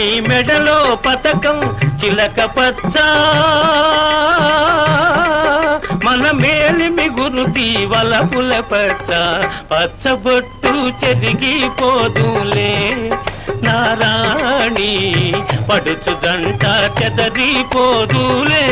నీ మెడలో పతకం చిలక పచ్చ. మన మేలిమి గురుతి వలపుల పచ్చ. పచ్చబొట్టు చెరిగిపోదులే. నారాణి పడుచు జంట చెదరిపోదులే.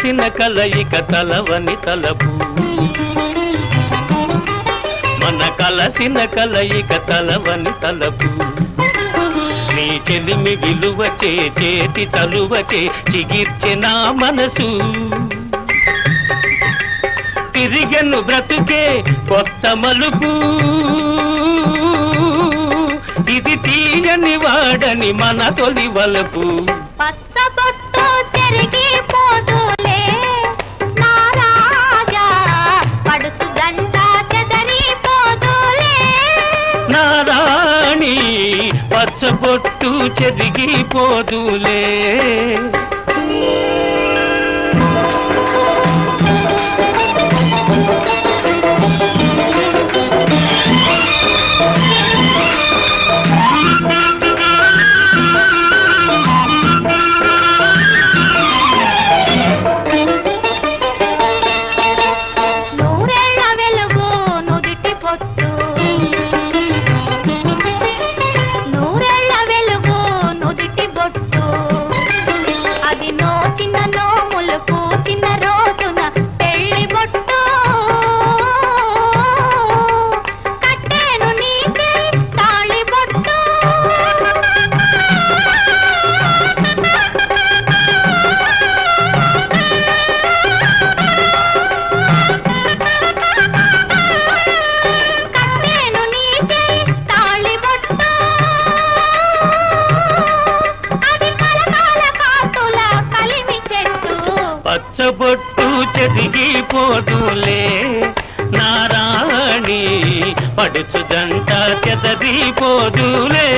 కలిసిన కలయిక తలవని తలపు. మన కలసిన కలయిక తలవని తలపు. నీ చెలిమి విలువచే చేతి చలువచే చిగిర్చె నా మనసు. తిరిగను బ్రతుకే కొత్త మలుపు. ఇది తీయని వాడని మన తొలి వలపు. పచ్చబొట్టు తిరిగి పచ్చబొట్టు చెరిగిపోదులే. చెరిగిపోదులే నారాణి పడుచు జంట చెదరిపోదులే.